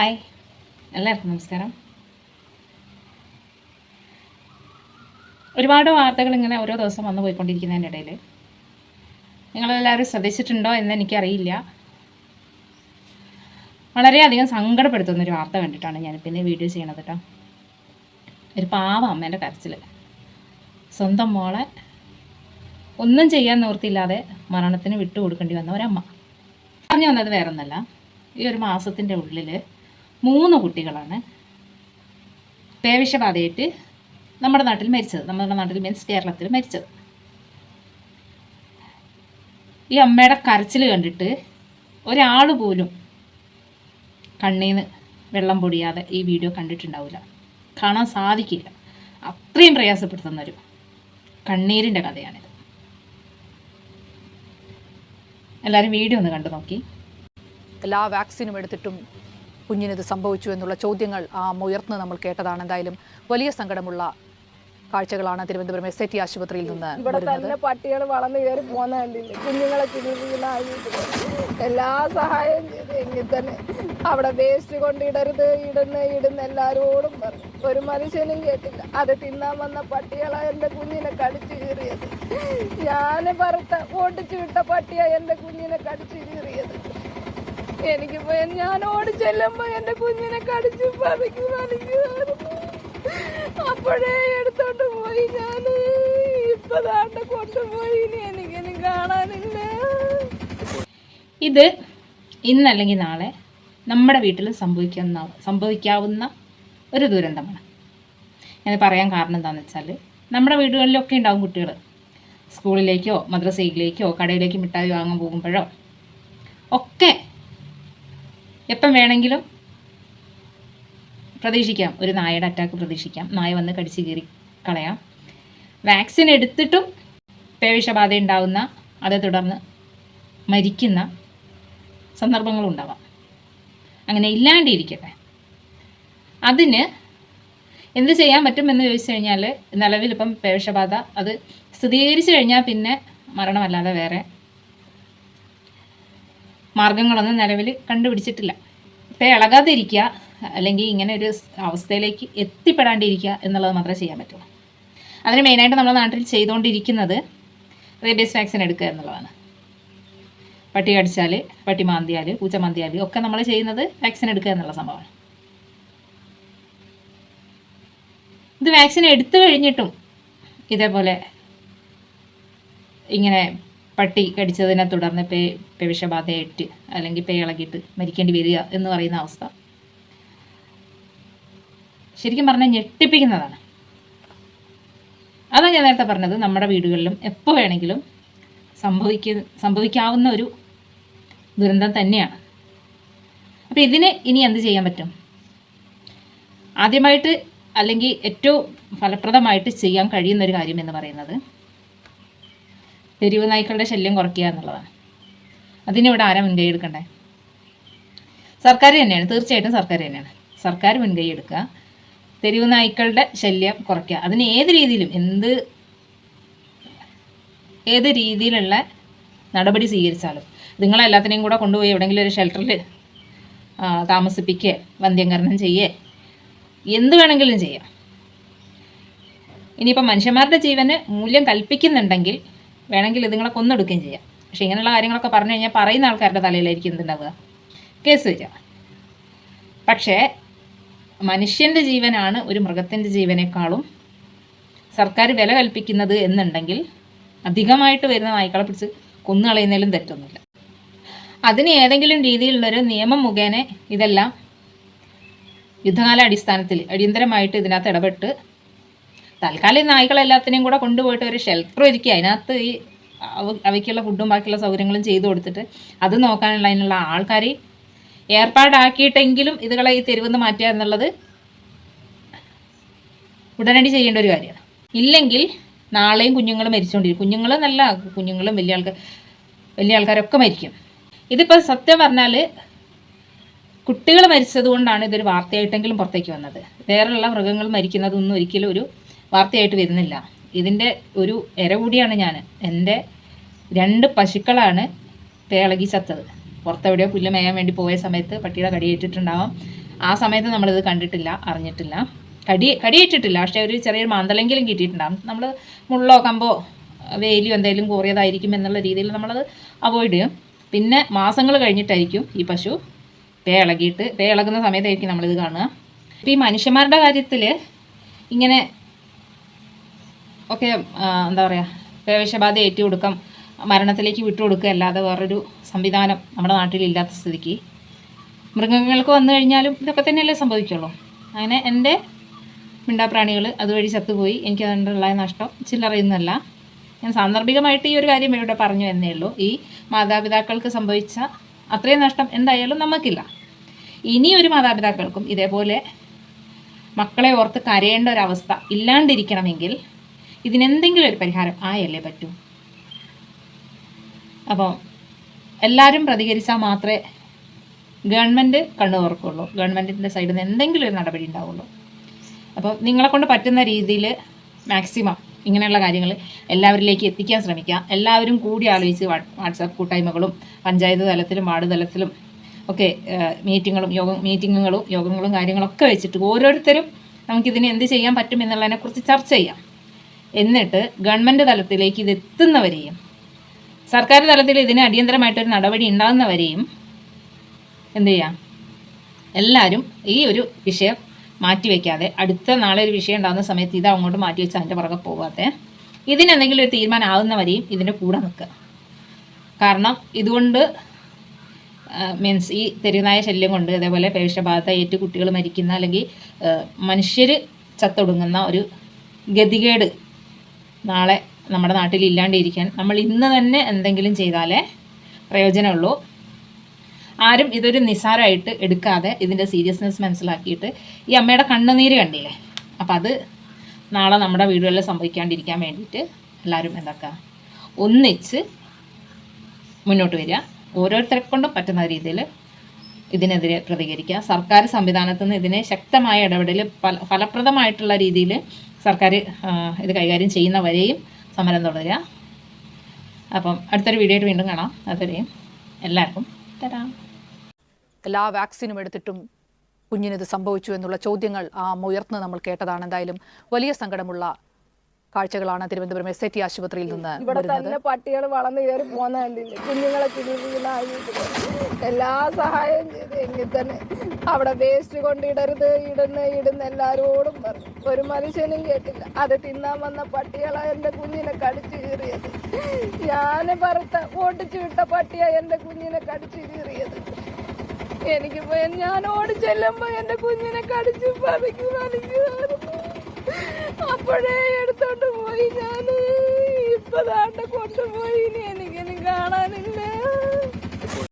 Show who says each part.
Speaker 1: Hi. എല്ലാവർക്കും നമസ്കാരം. ഒരുപാട് വാർത്തകൾ ഇങ്ങനെ ഓരോ ദിവസം വന്നു പോയിക്കൊണ്ടിരിക്കുന്നതിന്റെ ഇടയിൽ നിങ്ങളെല്ലാവരും ശ്രദ്ധിച്ചിട്ടുണ്ടോ എന്ന് എനിക്കറിയില്ല. വളരെയധികം സങ്കടപ്പെടുത്തുന്ന ഒരു വാർത്ത കണ്ടിട്ടാണ് ഞാൻ പിന്നെ വീഡിയോ ചെയ്യണത് കേട്ടോ ഒരു പാവ അമ്മേന്റെ കരച്ചിൽ സ്വന്തം മോളെ ഒന്നും ചെയ്യാൻ നിവൃത്തിയില്ലാതെ മരണത്തിന് വിട്ടുകൊടുക്കേണ്ടി വന്ന ഒരമ്മ. പറഞ്ഞു വന്നത് വേറൊന്നല്ല. ഈ ഒരു മാസത്തിന്റെ ഉള്ളിൽ മൂന്ന് കുട്ടികളാണ്. പേവിഷബാധയായിട്ട് നമ്മുടെ നാട്ടിൽ മരിച്ചത്. നമ്മുടെ നാട്ടിൽ മീൻസ് കേരളത്തിൽ മരിച്ചത്. ഈ അമ്മയുടെ കരച്ചിൽ കണ്ടിട്ട് ഒരാൾ പോലും കണ്ണീന്ന് വെള്ളം പൊടിയാതെ ഈ വീഡിയോ കണ്ടിട്ടുണ്ടാവില്ല. കാണാൻ സാധിക്കില്ല. അത്രയും പ്രയാസപ്പെടുത്തുന്നൊരു കണ്ണീരിന്റെ കഥയാണിത്. എല്ലാവരും വീഡിയോ ഒന്ന് കണ്ടു നോക്കി.
Speaker 2: എല്ലാ വാക്സിനും എടുത്തിട്ടും കുഞ്ഞിനിത് സംഭവിച്ചു എന്നുള്ള ചോദ്യങ്ങൾ ഉയർന്ന് നമ്മൾ കേട്ടതാണ്. എന്തായാലും വലിയ സങ്കടമുള്ള കാഴ്ചകളാണ് തിരുവനന്തപുരം എസ് ഐ ടി ആശുപത്രിയിൽ നിന്ന്
Speaker 3: ഇവിടെ തന്നെ പട്ടികൾ വളർന്നു കയറി പോകുന്ന കണ്ടില്ലേ? കുഞ്ഞുങ്ങളെ കിളികളായിട്ട് എല്ലാ സഹായം ചെയ്തു എങ്കിൽ തന്നെ അവിടെ വേസ്റ്റ് കൊണ്ട് ഇടരുത് ഇടുന്ന ഇടുന്ന എല്ലാരോടും പറഞ്ഞു. ഒരു മനുഷ്യനും കേട്ടില്ല. അത് തിന്നാൻ വന്ന പട്ടികളാ എന്റെ കുഞ്ഞിനെ കടിച്ചു കീറിയത്. ഞാൻ ഭർത്ത ഓടിച്ചു വിട്ട പട്ടിയാ എന്റെ കുഞ്ഞിനെ കടിച്ചു കീറിയത്. എനിക്കിപ്പോ ഞാൻ ഓടി ചെല്ലുമ്പോ എന്റെ കുഞ്ഞിനെ കടിച്ചു പതുക്കി വലിക്കുമായിരുന്നു അപ്പോഴേ എടുത്തോണ്ട് പോയി. ഞാൻ ഇപ്പതാണ്ട് കൊണ്ടുപോയി ഇനി എനിക്കിനി കാണാനില്ല.
Speaker 1: ഇത് ഇന്നല്ലെങ്കിൽ നാളെ നമ്മുടെ വീട്ടിൽ സംഭവിക്കുന്ന സംഭവിക്കാവുന്ന ഒരു ദുരന്തമാണ്. ഞാൻ പറയാൻ കാരണം എന്താണെന്ന് വെച്ചാൽ നമ്മുടെ വീടുകളിലൊക്കെ ഉണ്ടാവും കുട്ടികൾ സ്കൂളിലേക്കോ മദ്രസയിലേക്കോ കടയിലേക്ക് മിഠായി വാങ്ങാൻ പോകുമ്പോഴോ ഒക്കെ എപ്പം വേണമെങ്കിലും പ്രതീക്ഷിക്കാം. ഒരു നായയുടെ അറ്റാക്ക് പ്രതീക്ഷിക്കാം. നായ വന്ന് കടിച്ച് കീറി കളയാം. വാക്സിൻ എടുത്തിട്ടും പേവിഷബാധ ഉണ്ടാവുന്ന അതേ തുടർന്ന് മരിക്കുന്ന സന്ദർഭങ്ങളുണ്ടാവാം അങ്ങനെ ഇല്ലാണ്ടിരിക്കട്ടെ. അതിന് എന്ത് ചെയ്യാൻ പറ്റുമെന്ന് ചോദിച്ചു കഴിഞ്ഞാൽ നിലവിലിപ്പം പേവിഷബാധ അത് സ്ഥിരീകരിച്ചു കഴിഞ്ഞാൽ പിന്നെ മരണമല്ലാതെ വേറെ മാർഗങ്ങളൊന്നും നിലവിൽ കണ്ടുപിടിച്ചിട്ടില്ല. ഇപ്പം ഇളകാതിരിക്കുക അല്ലെങ്കിൽ ഇങ്ങനെ ഒരു അവസ്ഥയിലേക്ക് എത്തിപ്പെടാണ്ടിരിക്കുക എന്നുള്ളത് മാത്രമേ ചെയ്യാൻ പറ്റുള്ളൂ അതിന് മെയിനായിട്ട് നമ്മുടെ നാട്ടിൽ ചെയ്തുകൊണ്ടിരിക്കുന്നത് റേബീസ് വാക്സിൻ എടുക്കുക എന്നുള്ളതാണ്. പട്ടി കടിച്ചാൽ പട്ടി മാന്തിയാൽ പൂച്ച മാന്തിയാൽ ഒക്കെ നമ്മൾ ചെയ്യുന്നത് വാക്സിൻ എടുക്കുക എന്നുള്ള സംഭവമാണ്. ഇത് വാക്സിൻ എടുത്തു കഴിഞ്ഞിട്ടും ഇതേപോലെ ഇങ്ങനെ പട്ടി കടിച്ചതിനെ തുടർന്ന് പേ പേവിഷബാധയായിട്ട് അല്ലെങ്കിൽ പേ ഇളകിയിട്ട് മരിക്കേണ്ടി വരിക എന്ന് പറയുന്ന അവസ്ഥ. ശരിക്കും പറഞ്ഞാൽ ഞെട്ടിപ്പിക്കുന്നതാണ്. അതാണ് ഞാൻ നേരത്തെ പറഞ്ഞത് നമ്മുടെ വീടുകളിലും എപ്പോൾ വേണമെങ്കിലും സംഭവിക്ക സംഭവിക്കാവുന്ന ഒരു ദുരന്തം തന്നെയാണ്. അപ്പോൾ ഇതിന് ഇനി എന്ത് ചെയ്യാൻ പറ്റും? ആദ്യമായിട്ട് അല്ലെങ്കിൽ ഏറ്റവും ഫലപ്രദമായിട്ട് ചെയ്യാൻ കഴിയുന്ന ഒരു കാര്യം എന്ന് പറയുന്നത് തെരുവ് നായ്ക്കളുടെ ശല്യം കുറയ്ക്കുക എന്നുള്ളതാണ്. അതിനിവിടെ ആരാ മുൻകൈ എടുക്കണ്ടേ? സർക്കാർ തന്നെയാണ്. തീർച്ചയായിട്ടും സർക്കാർ തന്നെയാണ്. സർക്കാർ മുൻകൈ എടുക്കുക. തെരുവ് നായ്ക്കളുടെ ശല്യം കുറയ്ക്കുക. അതിന് ഏത് രീതിയിലും എന്ത് ഏത് രീതിയിലുള്ള നടപടി സ്വീകരിച്ചാലും. നിങ്ങളെല്ലാത്തിനെയും കൂടെ കൊണ്ടുപോയി എവിടെയെങ്കിലും ഒരു ഷെൽട്ടറിൽ താമസിപ്പിക്കുക വന്ധ്യംകരണം ചെയ്യേ എന്ത് വേണമെങ്കിലും ചെയ്യാം. ഇനിയിപ്പോൾ മനുഷ്യന്മാരുടെ ജീവന് മൂല്യം കൽപ്പിക്കുന്നുണ്ടെങ്കിൽ വേണമെങ്കിൽ ഇതുങ്ങളെ കൊന്നെടുക്കുകയും ചെയ്യാം. പക്ഷേ ഇങ്ങനെയുള്ള കാര്യങ്ങളൊക്കെ പറഞ്ഞു കഴിഞ്ഞാൽ പറയുന്ന ആൾക്കാരുടെ തലയിലായിരിക്കും എന്തുണ്ടാവുക? കേസ് വരിക. പക്ഷേ മനുഷ്യന്റെ ജീവനാണ് ഒരു മൃഗത്തിന്റെ ജീവനേക്കാളും സർക്കാർ വില കൽപ്പിക്കുന്നത് എന്നുണ്ടെങ്കിൽ അധികമായിട്ട് വരുന്ന നായ്ക്കളെ പിടിച്ച് കൊന്നു കളയുന്നതിലും തെറ്റൊന്നുമില്ല. അതിന് ഏതെങ്കിലും രീതിയിലുള്ളൊരു നിയമം മുഖേന ഇതെല്ലാം യുദ്ധകാല അടിസ്ഥാനത്തിൽ അടിയന്തരമായിട്ട് ഇതിനകത്ത് ഇടപെട്ട് തൽക്കാലം നായ്ക്കളെല്ലാത്തിനെയും കൂടെ കൊണ്ടുപോയിട്ട് ഒരു ഷെൽട്ടർ ഒരുക്കി. അതിനകത്ത് ഈ അവയ്ക്കുള്ള ഫുഡും ബാക്കിയുള്ള സൗകര്യങ്ങളും ചെയ്തു കൊടുത്തിട്ട് അത് നോക്കാനുള്ള അതിനുള്ള ആൾക്കാർ ഏർപ്പാടാക്കിയിട്ടെങ്കിലും ഇതുകളെ ഈ തെരുവെന്ന് മാറ്റുക എന്നുള്ളത് ഉടനടി ചെയ്യേണ്ട ഒരു കാര്യമാണ്. ഇല്ലെങ്കിൽ നാളെയും കുഞ്ഞുങ്ങൾ മരിച്ചുകൊണ്ടിരിക്കും. കുഞ്ഞുങ്ങൾ നല്ല കുഞ്ഞുങ്ങളും വലിയ ആൾക്കാർ വലിയ ആൾക്കാരൊക്കെ മരിക്കും. ഇതിപ്പോൾ സത്യം പറഞ്ഞാൽ കുട്ടികൾ മരിച്ചതുകൊണ്ടാണ് ഇതൊരു വാർത്തയായിട്ടെങ്കിലും പുറത്തേക്ക് വന്നത്. വേറെയുള്ള മൃഗങ്ങൾ മരിക്കുന്നതൊന്നും ഒരിക്കലും ഒരു വാർത്തയായിട്ട് വരുന്നില്ല. ഇതിന്റെ ഒരു ഇര കൂടിയാണ് ഞാൻ. എന്റെ രണ്ട് പശുക്കളാണ് പേളകി ചത്തത്. പുറത്തെവിടെയോ പുല്ല് മേയാൻ വേണ്ടി പോയ സമയത്ത് പട്ടിയുടെ കടിയേറ്റിട്ടുണ്ടാവാം ആ സമയത്ത് നമ്മളിത് കണ്ടിട്ടില്ല അറിഞ്ഞിട്ടില്ല. കടി കടിയേറ്റിട്ടില്ല പക്ഷേ ഒരു ചെറിയൊരു മാന്തലെങ്കിലും കിട്ടിയിട്ടുണ്ടാകും നമ്മൾ മുള്ളോ കമ്പോ വേലിയോ എന്തെങ്കിലും കോറിയതായിരിക്കും എന്നുള്ള രീതിയിൽ നമ്മളത് അവോയ്ഡ് ചെയ്യും. പിന്നെ മാസങ്ങൾ കഴിഞ്ഞിട്ടായിരിക്കും ഈ പശു പേ ഇളകിയിട്ട് പേ ഇളകുന്ന സമയത്തായിരിക്കും നമ്മളിത് കാണുക. ഇപ്പോൾ ഈ മനുഷ്യന്മാരുടെ കാര്യത്തിൽ ഇങ്ങനെ ഒക്കെ എന്താ പറയുക പേവിഷബാധ ഏറ്റു കൊടുക്കാം മരണത്തിലേക്ക് വിട്ടുകൊടുക്കുക അല്ലാതെ വേറൊരു സംവിധാനം നമ്മുടെ നാട്ടിലില്ലാത്ത സ്ഥിതിക്ക്. മൃഗങ്ങൾക്ക് വന്നു കഴിഞ്ഞാലും ഇതൊക്കെ തന്നെയല്ലേ സംഭവിക്കുള്ളൂ. അങ്ങനെ എന്റെ മിണ്ടാപ്രാണികൾ അതുവഴി ചത്തുപോയി. എനിക്ക് അതുകൊണ്ടുള്ള നഷ്ടം ചില്ലറയൊന്നുമല്ല ഞാൻ സാന്ദർഭികമായിട്ട് ഈ ഒരു കാര്യം ഇവിടെ പറഞ്ഞു എന്നേ ഉള്ളൂ. ഈ മാതാപിതാക്കൾക്ക് സംഭവിച്ച അത്രയും നഷ്ടം എന്തായാലും നമുക്കില്ല. ഇനി ഒരു മാതാപിതാക്കൾക്കും ഇതേപോലെ മക്കളെ ഓർത്ത് കരയേണ്ട ഒരവസ്ഥ ഇല്ലാണ്ടിരിക്കണമെങ്കിൽ ഇതിനെന്തെങ്കിലും ഒരു പരിഹാരം ആയല്ലേ പറ്റൂ? അപ്പോൾ എല്ലാവരും പ്രതികരിച്ചാൽ മാത്രമേ ഗവൺമെന്റ് കണ്ണു തുറക്കുള്ളൂ. ഗവൺമെന്റിന്റെ സൈഡിൽ നിന്ന് എന്തെങ്കിലും ഒരു നടപടി ഉണ്ടാവുള്ളൂ. അപ്പോൾ നിങ്ങളെ കൊണ്ട് പറ്റുന്ന രീതിയിൽ മാക്സിമം ഇങ്ങനെയുള്ള കാര്യങ്ങൾ എല്ലാവരിലേക്ക് എത്തിക്കാൻ ശ്രമിക്കുക. എല്ലാവരും കൂടി ആലോചിച്ച് വാട്സാപ്പ് കൂട്ടായ്മകളും പഞ്ചായത്ത് തലത്തിലും വാർഡ് തലത്തിലും ഒക്കെ മീറ്റിങ്ങുകളും യോഗ മീറ്റിങ്ങുകളും യോഗങ്ങളും കാര്യങ്ങളൊക്കെ വെച്ചിട്ട് ഓരോരുത്തരും നമുക്കിതിന് എന്ത് ചെയ്യാൻ പറ്റും എന്നുള്ളതിനെക്കുറിച്ച് ചർച്ച ചെയ്യാം. എന്നിട്ട് ഗവൺമെന്റ് തലത്തിലേക്ക് ഇത് എത്തുന്നവരെയും സർക്കാർ തലത്തിൽ ഇതിന് അടിയന്തരമായിട്ടൊരു നടപടി ഉണ്ടാകുന്നവരെയും എന്ത് ചെയ്യാം? എല്ലാവരും ഈ ഒരു വിഷയം മാറ്റിവെക്കാതെ അടുത്ത നാളെ ഒരു വിഷയം ഉണ്ടാകുന്ന സമയത്ത് ഇത് അങ്ങോട്ട് മാറ്റി വെച്ച് അതിന്റെ പുറകെ പോകാതെ ഇതിനെന്തെങ്കിലും ഒരു തീരുമാനം ആകുന്നവരെയും ഇതിന്റെ കൂടെ നിൽക്കുക. കാരണം ഇതുകൊണ്ട് മീൻസ് ഈ തെരുവുനായ ശല്യം കൊണ്ട് അതേപോലെ പേവിഷബാധ ഏറ്റ് കുട്ടികൾ മരിക്കുന്ന അല്ലെങ്കിൽ മനുഷ്യർ ചത്തൊടുങ്ങുന്ന ഒരു ഗതികേട് നാളെ നമ്മുടെ നാട്ടിൽ ഇല്ലാണ്ടിരിക്കാൻ നമ്മൾ ഇന്ന് തന്നെ എന്തെങ്കിലും ചെയ്താലേ പ്രയോജനമുള്ളൂ. ആരും ഇതൊരു നിസ്സാരമായിട്ട് എടുക്കാതെ ഇതിന്റെ സീരിയസ്നെസ് മനസ്സിലാക്കിയിട്ട് ഈ അമ്മയുടെ കണ്ണുനീര് കണ്ടില്ലേ? അപ്പം അത് നാളെ നമ്മുടെ വീടുകളിൽ സംഭവിക്കാണ്ടിരിക്കാൻ വേണ്ടിയിട്ട് എല്ലാവരും എന്താക്കുക ഒന്നിച്ച് മുന്നോട്ട് വരിക. ഓരോരുത്തരെ കൊണ്ടും പറ്റുന്ന രീതിയിൽ ഇതിനെതിരെ പ്രതികരിക്കുക. സർക്കാർ സംവിധാനത്തു നിന്ന് ഇതിനെ ശക്തമായ ഇടപെടൽ ഫല ഫലപ്രദമായിട്ടുള്ള രീതിയിൽ സർക്കാർ ഇത് കൈകാര്യം ചെയ്യുന്നവരെയും സമരം തുടരുക. അപ്പം അടുത്തൊരു വീഡിയോ വീണ്ടും കാണാം. അതുവരെയും എല്ലാവർക്കും തരാം.
Speaker 2: എല്ലാ വാക്സിനും എടുത്തിട്ടും കുഞ്ഞിനിത് സംഭവിച്ചു എന്നുള്ള ചോദ്യങ്ങൾ ആ ഉയർന്ന് നമ്മൾ കേട്ടതാണ്. എന്തായാലും വലിയ സങ്കടമുള്ള കാഴ്ചകളാണ് തിരുവനന്തപുരം എസ് ഐ ടി ആശുപത്രിയിൽ നിന്ന്
Speaker 3: ഇവിടെ തന്നെ പട്ടികൾ വളർന്നു കയറി കണ്ടില്ലേ? കുഞ്ഞുങ്ങളെ കിളികളായി എല്ലാ സഹായം ചെയ്തു എങ്കിൽ തന്നെ അവിടെ വേസ്റ്റ് കൊണ്ടിടരുത് ഇടുന്ന ഇടുന്ന എല്ലാരോടും പറഞ്ഞു. ഒരു മനുഷ്യനും കേട്ടില്ല. അത് തിന്നാൻ വന്ന പട്ടികളാ എന്റെ കുഞ്ഞിനെ കടിച്ചു കീറിയത്. ഞാൻ പറത്ത ഓടിച്ചു വിട്ട പട്ടിയാ എന്റെ കുഞ്ഞിനെ കടിച്ചു കീറിയത്. എനിക്ക് ഞാൻ ഓടി ചെല്ലുമ്പോ എന്റെ കുഞ്ഞിനെ കടിച്ചു പതുക്കി വലിക്കുമായിരുന്നു അപ്പോഴേ എടുത്തോണ്ട് പോയി ഞാൻ ഇപ്പൊ ദാണ്ട കൊണ്ടുപോയി ഇനി എനിക്കിനി കാണാനില്ലേ